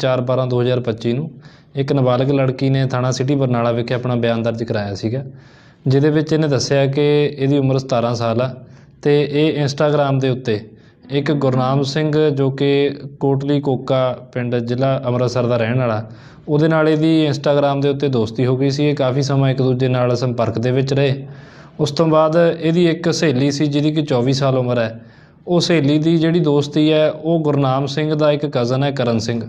4/12/2025 ਨੂੰ ਇੱਕ ਨਾਬਾਲਗ ਲੜਕੀ ਨੇ ਥਾਣਾ ਸਿਟੀ ਬਰਨਾਲਾ ਵਿਖੇ ਆਪਣਾ ਬਿਆਨ ਦਰਜ ਕਰਾਇਆ ਸੀਗਾ, ਜਿਹਦੇ ਵਿੱਚ ਇਹਨੇ ਦੱਸਿਆ ਕਿ ਇਹਦੀ ਉਮਰ 17 ਸਾਲ ਆ ਤੇ ਇਹ ਇੰਸਟਾਗ੍ਰam ਦੇ ਉੱਤੇ ਇੱਕ ਗੁਰਨਾਮ ਸਿੰਘ ਜੋ ਕਿ ਕੋਟਲੀ ਕੋਕਾ ਪਿੰਡ ਜ਼ਿਲ੍ਹਾ ਅੰਮ੍ਰਿਤਸਰ ਦਾ ਰਹਿਣ ਵਾਲਾ, ਉਹਦੇ ਨਾਲ ਇਹਦੀ ਇੰਸਟਾਗ੍ਰam ਦੇ ਉੱਤੇ ਦੋਸਤੀ ਹੋ ਗਈ ਸੀ, ਇਹ ਕਾਫੀ ਸਮਾਂ ਇੱਕ ਦੂਜੇ ਨਾਲ ਸੰਪਰਕ ਦੇ ਵਿੱਚ ਰਹੇ। ਉਸ ਤੋਂ ਬਾਅਦ ਇਹਦੀ ਇੱਕ ਸਹੇਲੀ ਸੀ ਜਿਹਦੀ ਕਿ 24 ਸਾਲ ਉਮਰ ਹੈ। ਉਹ ਸਹੇਲੀ ਦੀ ਜਿਹੜੀ ਦੋਸਤੀ ਹੈ, ਉਹ ਗੁਰਨਾਮ ਸਿੰਘ ਦਾ ਇੱਕ ਕਜ਼ਨ ਹੈ, ਕਰਨ ਸਿੰਘ।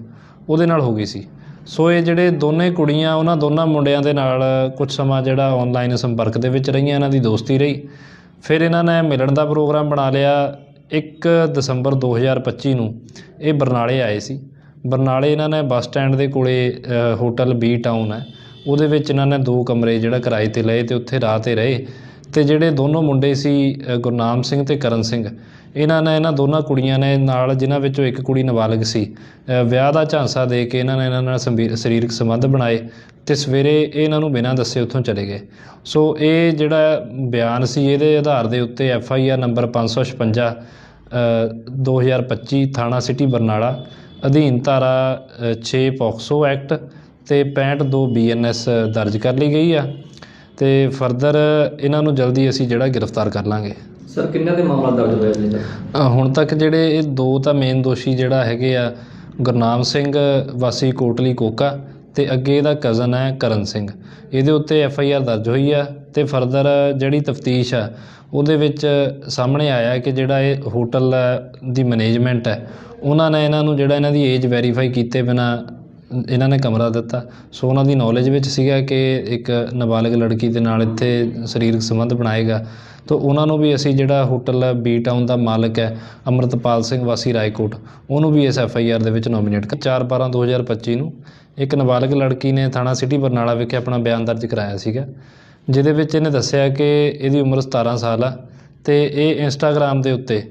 ਉਹਦੇ ਨਾਲ ਹੋ ਗਈ ਸੀ। ਸੋ ਇਹ ਜਿਹੜੇ ਦੋਨੇ ਕੁੜੀਆਂ, ਉਹਨਾਂ ਦੋਨਾਂ ਮੁੰਡਿਆਂ ਦੇ ਨਾਲ ਕੁਝ ਸਮਾਂ ਜਿਹੜਾ ਆਨਲਾਈਨ ਸੰਪਰਕ ਦੇ ਵਿੱਚ ਰਹੀਆਂ, ਇਹਨਾਂ ਦੀ ਦੋਸਤੀ ਰਹੀ। ਫਿਰ ਇਹਨਾਂ ਨੇ ਮਿਲਣ ਦਾ ਪ੍ਰੋਗਰਾਮ ਬਣਾ ਲਿਆ 1 ਦਸੰਬਰ 2025 ਨੂੰ। ਇਹ ਬਰਨਾਲੇ ਆਏ ਸੀ। ਬਰਨਾਲੇ ਇਹਨਾਂ ਨੇ ਬੱਸ ਸਟੈਂਡ ਦੇ ਕੋਲੇ ਹੋਟਲ ਬੀ ਟਾਊਨ ਹੈ। ਉਹਦੇ ਵਿੱਚ ਇਹਨਾਂ ਨੇ ਦੋ ਕਮਰੇ ਜਿਹੜਾ ਕਿਰਾਏ ਤੇ ਲਏ ਤੇ ਉੱਥੇ ਰਾਤ ਤੇ ਰਹੇ। ਤੇ ਜਿਹੜੇ ਦੋਨੋਂ ਮੁੰਡੇ ਸੀ ਗੁਰਨਾਮ ਸਿੰਘ ਤੇ ਕਰਨ ਸਿੰਘ ਇਹਨਾਂ ਨੇ ਇਹਨਾਂ ਦੋਨਾਂ ਕੁੜੀਆਂ ਨੇ ਨਾਲ ਜਿਨ੍ਹਾਂ ਵਿੱਚੋਂ ਇੱਕ ਕੁੜੀ ਨਾਬਾਲਗ ਸੀ ਵਿਆਹ ਦਾ ਝਾਂਸਾ ਦੇ ਕੇ ਇਹਨਾਂ ਨੇ ਇਹਨਾਂ ਨਾਲ ਸੰਬੀ- ਸਰੀਰਕ ਸੰਬੰਧ ਬਣਾਏ ਤੇ ਸਵੇਰੇ ਇਹ ਇਹਨਾਂ ਨੂੰ ਬਿਨਾਂ ਦੱਸੇ ਉੱਥੋਂ ਚਲੇ ਗਏ। ਸੋ ਇਹ ਜਿਹੜਾ ਬਿਆਨ ਸੀ ਇਹਦੇ ਆਧਾਰ ਦੇ ਉੱਤੇ ਐਫ ਆਈ ਆਰ ਨੰਬਰ 556 ਅ, 2025 ਥਾਣਾ ਸਿਟੀ ਬਰਨਾਲਾ ਅਧੀਨ ਧਾਰਾ ਅ, 6 ਪੌਕਸੋ ਐਕਟ ਤੇ 65 ਬੀਐਨਐਸ ਦਰਜ ਕਰ ਲਈ ਗਈ ਆ। ਤੇ ਫਰਦਰ ਇਹਨਾਂ ਨੂੰ ਜਲਦੀ ਅਸੀਂ ਜਿਹੜਾ ਗ੍ਰਿਫਤਾਰ ਕਰ ਲਾਂਗੇ। ਸਰ ਕਿੰਨਾ ਦੇ ਮਾਮਲਾ ਦਰਜ ਹੋਇਆ ਜੀ? ਅ, ਹੁਣ ਤੱਕ ਜਿਹੜੇ ਇਹ ਦੋ ਤਾਂ ਮੇਨ ਦੋਸ਼ੀ ਜਿਹੜਾ ਹੈਗੇ ਆ ਗੁਰਨਾਮ ਸਿੰਘ ਵਾਸੀ ਕੋਟਲੀ ਕੋਕਾ ਤੇ ਅੱਗੇ ਇਹਦਾ ਕਜ਼ਨ ਹੈ ਕਰਨ ਸਿੰਘ। ਇਹਦੇ ਉੱਤੇ ਐਫ ਆਈ ਆਰ ਦਰਜ ਹੋਈ ਆ ਤੇ ਫਰਦਰ ਜਿਹੜੀ ਤਫਤੀਸ਼ ਆ ਉਹਦੇ ਵਿੱਚ ਸਾਹਮਣੇ ਆਇਆ ਕਿ ਜਿਹੜਾ ਇਹ ਹੋਟਲ ਦੀ ਮੈਨੇਜਮੈਂਟ ਹੈ ਉਹਨਾਂ ਨੇ ਇਹਨਾਂ ਨੂੰ ਜਿਹੜਾ ਇਹਨਾਂ ਦੀ ਏਜ ਵੈਰੀਫਾਈ ਕੀਤੇ ਬਿਨਾ ਇਹਨਾਂ ਨੇ ਕਮਰਾ ਦਿੱਤਾ। ਸੋ ਉਹਨਾਂ ਦੀ ਨੌਲੇਜ ਵਿੱਚ ਸੀਗਾ ਕਿ ਇੱਕ ਨਾਬਾਲਗ ਲੜਕੀ ਦੇ ਨਾਲ ਇੱਥੇ ਸਰੀਰਕ ਸੰਬੰਧ ਬਣਾਏਗਾ ਤਾਂ ਉਹਨਾਂ ਨੂੰ ਵੀ ਅਸੀਂ ਜਿਹੜਾ ਹੋਟਲ ਬੀ ਟਾਊਨ ਦਾ ਮਾਲਕ ਹੈ, ਅਮਰਤਪਾਲ ਸਿੰਘ ਵਾਸੀ ਰਾਏਕੋਟ, ਉਹਨੂੰ ਵੀ ਇਸ ਐਫ ਆਈ ਆਰ ਦੇ ਵਿੱਚ ਨੋਮੀਨੇਟ ਕਰ 4/12/2025 ਨੂੰ ਇੱਕ ਨਾਬਾਲਗ ਲੜਕੀ ਨੇ ਥਾਣਾ ਸਿਟੀ ਬਰਨਾਲਾ ਵਿਖੇ ਆਪਣਾ ਬਿਆਨ ਦਰਜ ਕਰਾਇਆ ਸੀਗਾ। ਜਿਹਦੇ ਵਿੱਚ ਇਹਨੇ ਦੱਸਿਆ ਕਿ ਇਹਦੀ ਉਮਰ 17 ਸਾਲ ਆ ਤੇ ਇਹ ਇੰਸਟਾਗ੍ਰam ਦੇ ਉੱਤੇ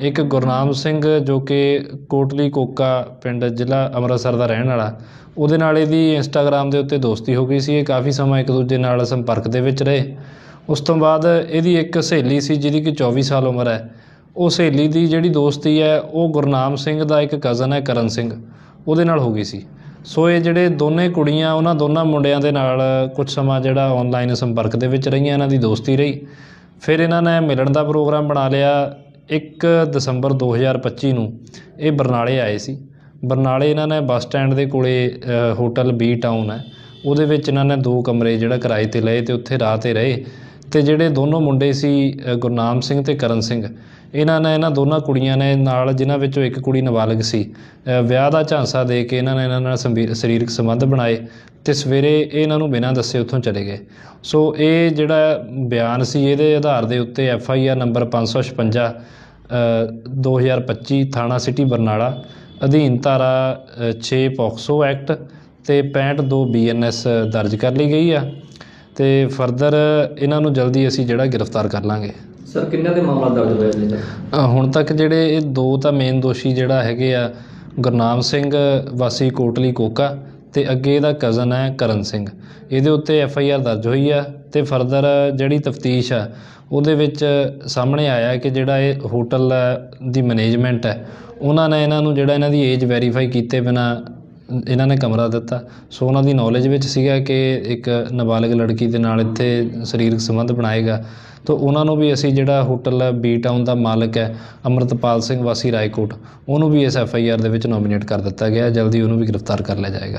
ਇੱਕ ਗੁਰਨਾਮ ਸਿੰਘ ਜੋ ਕਿ ਕੋਟਲੀ ਕੋਕਾ ਪਿੰਡ ਜ਼ਿਲ੍ਹਾ ਅੰਮ੍ਰਿਤਸਰ ਦਾ ਰਹਿਣ ਵਾਲਾ, ਉਹਦੇ ਨਾਲ ਇਹਦੀ ਇੰਸਟਾਗ੍ਰam ਦੇ ਉੱਤੇ ਦੋਸਤੀ ਹੋ ਗਈ ਸੀ, ਇਹ ਕਾਫੀ ਸਮਾਂ ਇੱਕ ਦੂਜੇ ਨਾਲ ਸੰਪਰਕ ਦੇ ਵਿੱਚ ਰਹੇ। ਉਸ ਤੋਂ ਬਾਅਦ ਇਹਦੀ ਇੱਕ ਸਹੇਲੀ ਸੀ ਜਿਹਦੀ ਕਿ 24 ਸਾਲ ਉਮਰ ਹੈ। ਉਹ ਸਹੇਲੀ ਦੀ ਜਿਹੜੀ ਦੋਸਤੀ ਹੈ, ਉਹ ਗੁਰਨਾਮ ਸਿੰਘ ਦਾ ਇੱਕ ਕਜ਼ਨ ਹੈ, ਕਰਨ ਸਿੰਘ। ਉਹਦੇ ਨਾਲ ਹੋ ਗਈ ਸੀ। ਸੋ ਇਹ ਜਿਹੜੇ ਦੋਨੇ ਕੁੜੀਆਂ, ਉਹਨਾਂ ਦੋਨਾਂ ਮੁੰਡਿਆਂ ਦੇ ਨਾਲ ਕੁਝ ਸਮਾਂ ਜਿਹੜਾ ਆਨਲਾਈਨ ਸੰਪਰਕ ਦੇ ਵਿੱਚ ਰਹੀਆਂ, ਇਹਨਾਂ ਦੀ ਦੋਸਤੀ ਰਹੀ। ਫਿਰ ਇਹਨਾਂ ਨੇ ਮਿਲਣ ਦਾ ਪ੍ਰੋਗਰਾਮ ਬਣਾ ਲਿਆ। 1 ਦਸੰਬਰ 2025 ਨੂੰ ਇਹ ਬਰਨਾਲੇ ਆਏ ਸੀ। ਬਰਨਾਲੇ ਇਹਨਾਂ ਨੇ ਬੱਸ ਸਟੈਂਡ ਦੇ ਕੋਲੇ ਹੋਟਲ ਬੀ ਟਾਊਨ ਹੈ। ਉਹਦੇ ਵਿੱਚ ਇਹਨਾਂ ਨੇ ਦੋ ਕਮਰੇ ਜਿਹੜਾ ਕਿਰਾਏ ਤੇ ਲਏ ਤੇ ਉੱਥੇ ਰਾਤ ਤੇ ਰਹੇ। ਤੇ ਜਿਹੜੇ ਦੋਨੋਂ ਮੁੰਡੇ ਸੀ ਗੁਰਨਾਮ ਸਿੰਘ ਤੇ ਕਰਨ ਸਿੰਘ ਇਹਨਾਂ ਨੇ ਇਹਨਾਂ ਦੋਨਾਂ ਕੁੜੀਆਂ ਨੇ ਨਾਲ ਜਿਨ੍ਹਾਂ ਵਿੱਚੋਂ ਇੱਕ ਕੁੜੀ ਨਾਬਾਲਗ ਸੀ ਵਿਆਹ ਦਾ ਝਾਂਸਾ ਦੇ ਕੇ ਇਹਨਾਂ ਨੇ ਇਹਨਾਂ ਨਾਲ ਸੰਬੀ- ਸਰੀਰਕ ਸੰਬੰਧ ਬਣਾਏ ਤੇ ਸਵੇਰੇ ਇਹਨਾਂ ਨੂੰ ਬਿਨਾਂ ਦੱਸੇ ਉੱਥੋਂ ਚਲੇ ਗਏ। ਸੋ ਇਹ ਜਿਹੜਾ ਬਿਆਨ ਸੀ ਇਹਦੇ ਆਧਾਰ ਦੇ ਉੱਤੇ ਐਫ ਆਈ ਆਰ ਨੰਬਰ 556 ਅ, 2025 ਥਾਣਾ ਸਿਟੀ ਬਰਨਾਲਾ ਅਧੀਨ ਧਾਰਾ ਅ, 6 ਪੌਕਸੋ ਐਕਟ ਤੇ 65 ਬੀਐਨਐਸ ਦਰਜ ਕਰ ਲਈ ਗਈ ਆ। ਤੇ ਫਰਦਰ ਇਹਨਾਂ ਨੂੰ ਜਲਦੀ ਅਸੀਂ ਜਿਹੜਾ ਗ੍ਰਿਫਤਾਰ ਕਰ ਲਾਂਗੇ। ਸਰ ਕਿੰਨਾ ਦੇ ਮਾਮਲਾ ਦਰਜ ਹੋਇਆ ਜੀ ਅ, ਹੁਣ ਤੱਕ ਜਿਹੜੇ ਇਹ ਦੋ ਤਾਂ ਮੇਨ ਦੋਸ਼ੀ ਜਿਹੜਾ ਹੈਗੇ ਆ ਗੁਰਨਾਮ ਸਿੰਘ ਵਾਸੀ ਕੋਟਲੀ ਕੋਕਾ ਤੇ ਅੱਗੇ ਇਹਦਾ ਕਜ਼ਨ ਹੈ ਕਰਨ ਸਿੰਘ। ਇਹਦੇ ਉੱਤੇ ਐਫ ਆਈ ਆਰ ਦਰਜ ਹੋਈ ਆ ਤੇ ਫਰਦਰ ਜਿਹੜੀ ਤਫਤੀਸ਼ ਆ ਉਹਦੇ ਵਿੱਚ ਸਾਹਮਣੇ ਆਇਆ ਕਿ ਜਿਹੜਾ ਇਹ ਹੋਟਲ ਦੀ ਮੈਨੇਜਮੈਂਟ ਹੈ ਉਹਨਾਂ ਨੇ ਇਹਨਾਂ ਨੂੰ ਜਿਹੜਾ ਇਹਨਾਂ ਦੀ ਏਜ ਵੈਰੀਫਾਈ ਕੀਤੇ ਬਿਨਾ ਇਹਨਾਂ ਨੇ ਕਮਰਾ ਦਿੱਤਾ। ਸੋ ਉਹਨਾਂ ਦੀ ਨੌਲੇਜ ਵਿੱਚ ਸੀਗਾ ਕਿ ਇੱਕ ਨਾਬਾਲਗ ਲੜਕੀ ਦੇ ਨਾਲ ਇੱਥੇ ਸਰੀਰਕ ਸੰਬੰਧ ਬਣਾਏਗਾ। ਤਾਂ ਉਹਨਾਂ ਨੂੰ ਵੀ ਅਸੀਂ ਜਿਹੜਾ ਹੋਟਲ ਬੀ ਟਾਊਨ ਦਾ ਮਾਲਕ ਹੈ, ਅਮਰਤਪਾਲ ਸਿੰਘ ਵਾਸੀ ਰਾਏਕੋਟ, ਉਹਨੂੰ ਵੀ ਇਸ ਐਫ ਆਈ ਆਰ ਦੇ ਵਿੱਚ ਨੋਮੀਨੇਟ ਕਰ ਦਿੱਤਾ ਗਿਆ ਜਲਦੀ ਉਹਨੂੰ ਵੀ ਗ੍ਰਿਫਤਾਰ ਕਰ ਲਿਆ ਜਾਏਗਾ।